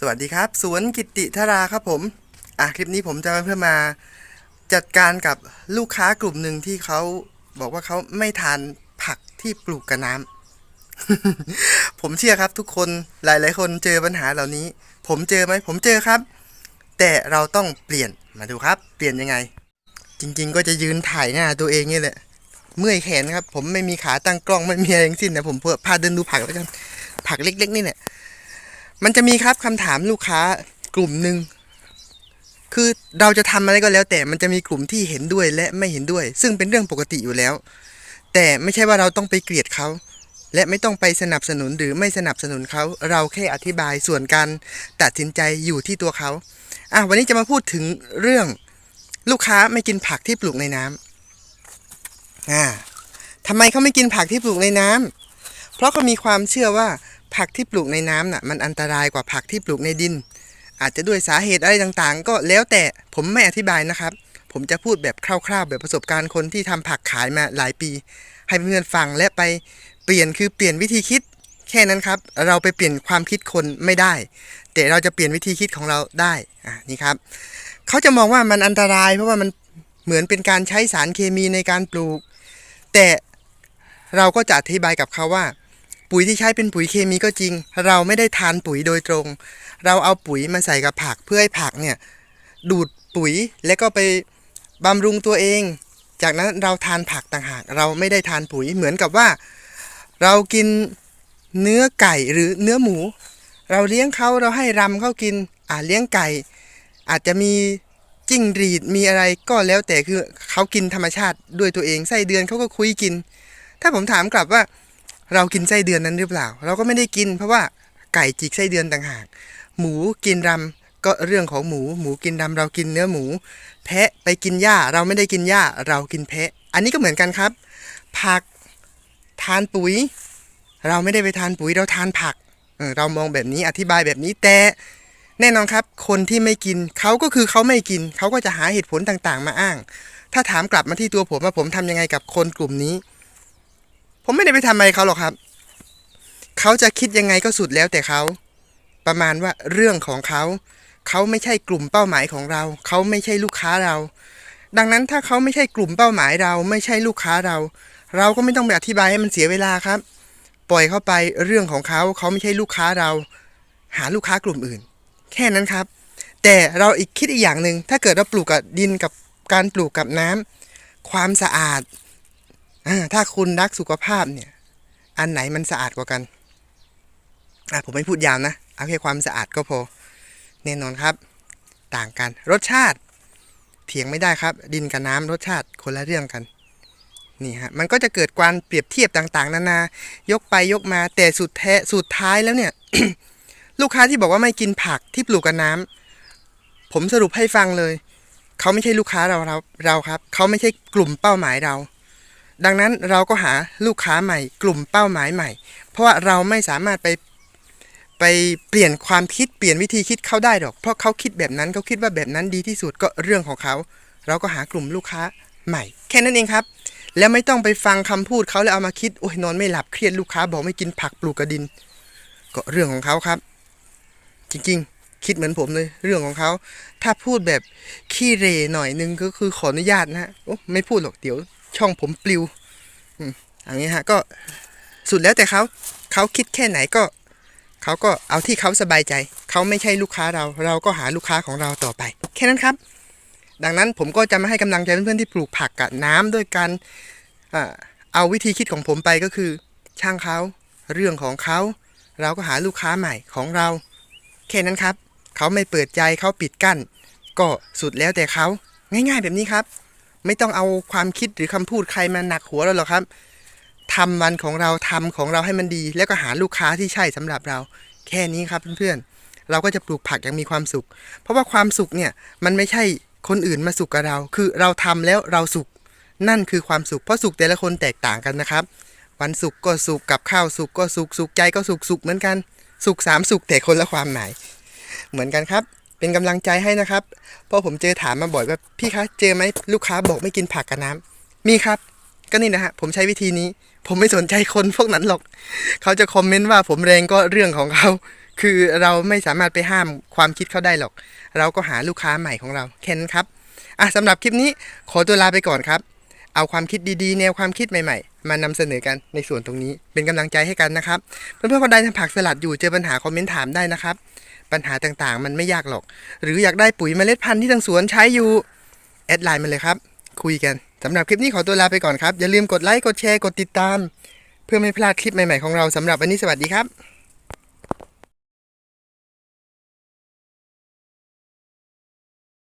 สวัสดีครับ สวนกิติธราครับผมอะคลิปนี้ผมจะมาเพื่อมาจัดการกับลูกค้ากลุ่มหนึ่งที่เขาบอกว่าเขาไม่ทานผักที่ปลูกกับน้ำผมเชื่อครับทุกคนหลาย ๆ คนเจอปัญหาเหล่านี้ ผมเจอไหมผมเจอครับ แต่เราต้องเปลี่ยนมาดูครับ เปลี่ยนยังไง จริง ๆ ก็จะยืนถ่ายหน้าตัวเองนี่แหละเมื่อยแขนครับ ผมไม่มีขาตั้งกล้องไม่มีอะไรทั้งสิ้นนะผมเพื่อพาเดินดูผักแล้วกันผักเล็ก ๆ นี่แหละ มันจะมีครับคำถามลูกค้ากลุ่มหนึ่งคือเราจะทำอะไรก็แล้ว แต่มันจะมีกลุ่มที่เห็นด้วยและไม่เห็นด้วย ซึ่งเป็นเรื่องปกติอยู่แล้ว แต่ไม่ใช่ว่าเราต้องไปเกลียดเขา และไม่ต้องไปสนับสนุนหรือไม่สนับสนุนเขา เราแค่อธิบายส่วนการตัดสินใจอยู่ที่ตัวเขาอะวันนี้จะมาพูดถึงเรื่องลูกค้าไม่กินผักที่ปลูกในน้ำอ่าทำไมเขาไม่กินผักที่ปลูกในน้ำเพราะเขามีความเชื่อว่า ผักที่ปลูกในน้ำน่ะมันอันตรายกว่าผักที่ปลูกในดิน อาจจะด้วยสาเหตุอะไรต่างๆ ก็แล้วแต่ผมไม่อธิบายนะครับ ผมจะพูดแบบคร่าวๆ แบบประสบการณ์คนที่ทำผักขายมาหลายปี ให้เพื่อนๆฟังและไปเปลี่ยนคือเปลี่ยนวิธีคิด แค่นั้นครับ เราไปเปลี่ยนความคิดคนไม่ได้ แต่เราจะเปลี่ยนวิธีคิดของเราได้อะนี่ครับเขาจะมองว่ามันอันตรายเพราะว่ามันเหมือนเป็นการใช้สารเคมีในการปลูก แต่เราก็จะอธิบายกับเขาว่า ปุ๋ยที่ใช้เป็นปุ๋ยเคมีก็จริง เราไม่ได้ทานปุ๋ยโดยตรง เราเอาปุ๋ยมาใส่กับผักเพื่อให้ผักเนี่ยดูดปุ๋ยแล้วก็ไปบำรุงตัวเอง จากนั้นเราทานผักต่างหาก เราไม่ได้ทานปุ๋ยเหมือนกับว่า เรากินเนื้อไก่หรือเนื้อหมู เราเลี้ยงเขาเราให้รำเขากินอ่าเลี้ยงไก่ อาจจะมีจิ้งหรีดมีอะไรก็แล้วแต่คือเขากินธรรมชาติด้วยตัวเองไส้เดือนเขาก็คุยกิน ถ้าผมถามกลับว่า เรากินไส้เดือนนั้นหรือเปล่า เราก็ไม่ได้กิน เพราะว่าไก่จิกไส้เดือนต่างหาก หมูกินรำก็เรื่องของหมู หมูกินรำเรากินเนื้อหมู แพะไปกินหญ้าเราไม่ได้กินหญ้าเรากินแพะ อันนี้ก็เหมือนกันครับ ผักทานปุ๋ย เราไม่ได้ไปทานปุ๋ยเราทานผักเออเรามองแบบนี้อธิบายแบบนี้แต่แน่นอนครับ คนที่ไม่กินเขาก็คือเขาไม่กินเขาก็จะหาเหตุผลต่างๆ มาอ้าง ถ้าถามกลับมาที่ตัวผมว่าผมทำยังไงกับคนกลุ่มนี้ ผมไม่ได้ไปทำอะไรเขาหรอกครับ เขาจะคิดยังไงก็สุดแล้วแต่เขา ประมาณว่าเรื่องของเขา เขาไม่ใช่กลุ่มเป้าหมายของเรา เขาไม่ใช่ลูกค้าเรา ดังนั้นถ้าเขาไม่ใช่กลุ่มเป้าหมายเรา ไม่ใช่ลูกค้าเรา เราก็ไม่ต้องไปอธิบายให้มันเสียเวลาครับ ปล่อยเข้าไปเรื่องของเขา เขาไม่ใช่ลูกค้าเรา หาลูกค้ากลุ่มอื่น แค่นั้นครับ แต่เราอีกคิดอีกอย่างหนึ่งถ้าเกิดเราปลูกกับดินกับการปลูกกับน้ำความสะอาด ถ้าคุณรักสุขภาพเนี่ย อันไหนมันสะอาดกว่ากันอะผมไม่พูดยาวนะ เอาแค่ความสะอาดก็พอ แน่นอนครับ ต่างกัน รสชาติ เถียงไม่ได้ครับ ดินกับน้ำรสชาติคนละเรื่องกัน นี่ฮะ มันก็จะเกิดการเปรียบเทียบต่าง ๆ นานา ยกไปยกมา แต่สุดแท้สุดท้ายแล้วเนี่ย ลูกค้าที่บอกว่าไม่กินผักที่ปลูกกับน้ำผมสรุปให้ฟังเลย เขาไม่ใช่ลูกค้าเราเราเราครับ เขาไม่ใช่กลุ่มเป้าหมายเรา ดังนั้นเราก็หาลูกค้าใหม่ กลุ่มเป้าหมายใหม่ เพราะว่าเราไม่สามารถไปไปเปลี่ยนความคิดเปลี่ยนวิธีคิดเขาได้หรอก เพราะเขาคิดแบบนั้นเขาคิดว่าแบบนั้นดีที่สุดก็เรื่องของเขา เราก็หากลุ่มลูกค้าใหม่ แค่นั้นเองครับ แล้วไม่ต้องไปฟังคำพูดเขาแล้วเอามาคิดโอ้ยนอนไม่หลับเครียดลูกค้าบอกไม่กินผักปลูกกระดิน ก็เรื่องของเขาครับ จริงๆ คิดเหมือนผมเลยเรื่องของเขา ถ้าพูดแบบขี้เรหน่อยนึงก็คือขออนุญาตนะฮะไม่พูดหรอกเดี๋ยว ช่องผมปลิวอย่างนี้ฮะก็สุดแล้วแต่เขาเขาคิดแค่ไหนก็เขาก็เอาที่เขาสบายใจ เขาไม่ใช่ลูกค้าเรา เราก็หาลูกค้าของเราต่อไป แค่นั้นครับ ดังนั้นผมก็จะมาให้กำลังใจเพื่อนๆที่ปลูกผักกับน้ำด้วยการเอาวิธีคิดของผมไปก็คือ ช่างเขาเรื่องของเขา เราก็หาลูกค้าใหม่ของเรา แค่นั้นครับ เขาไม่เปิดใจเขาปิดกั้น ก็สุดแล้วแต่เขาง่าย ๆ แบบนี้ครับ ไม่ต้องเอาความคิดหรือคำพูดใครมาหนักหัวเราหรอกครับทำมันของเราทำของเราให้มันดี แล้วก็หาลูกค้าที่ใช่สำหรับเรา แค่นี้ครับเพื่อนๆ เราก็จะปลูกผักอย่างมีความสุข เพราะว่าความสุขเนี่ยมันไม่ใช่คนอื่นมาสุขกับเรา คือเราทำแล้วเราสุข นั่นคือความสุข เพราะสุขแต่ละคนแตกต่างกันนะครับ วันสุขก็สุขกับข้าวสุขก็สุขสุขใจก็สุขสุขเหมือนกัน สุขสามสุขแต่คนละความหมาย เหมือนกันครับ เป็นกำลังใจให้นะครับ เพราะผมเจอถามมาบ่อยว่าพี่คะเจอไหมลูกค้าบอกไม่กินผักกับน้ำมีครับ ก็นี่นะฮะผมใช้วิธีนี้ ผมไม่สนใจคนพวกนั้นหรอก เขาจะคอมเมนต์ว่าผมแรงก็เรื่องของเขา คือเราไม่สามารถไปห้ามความคิดเขาได้หรอก เราก็หาลูกค้าใหม่ของเราแค่นั้นครับอะสำหรับคลิปนี้ขอตัวลาไปก่อนครับ เอาความคิดดีๆ แนวความคิดใหม่ๆ มานำเสนอกันในส่วนตรงนี้เป็นกำลังใจให้กันนะครับ เพื่อนๆคนใดทำผักสลัดอยู่เจอปัญหาคอมเมนต์ถามได้นะครับ ปัญหาต่างๆ มันไม่ยากหรอก หรืออยากได้ปุ๋ยเมล็ดพันธุ์ที่ทางสวนใช้อยู่ แอดไลน์มาเลยครับ คุยกันสำหรับคลิปนี้ขอตัวลาไปก่อนครับ อย่าลืมกดไลค์กดแชร์กดติดตาม เพื่อไม่พลาดคลิปใหม่ๆของเราสำหรับวันนี้สวัสดีครับ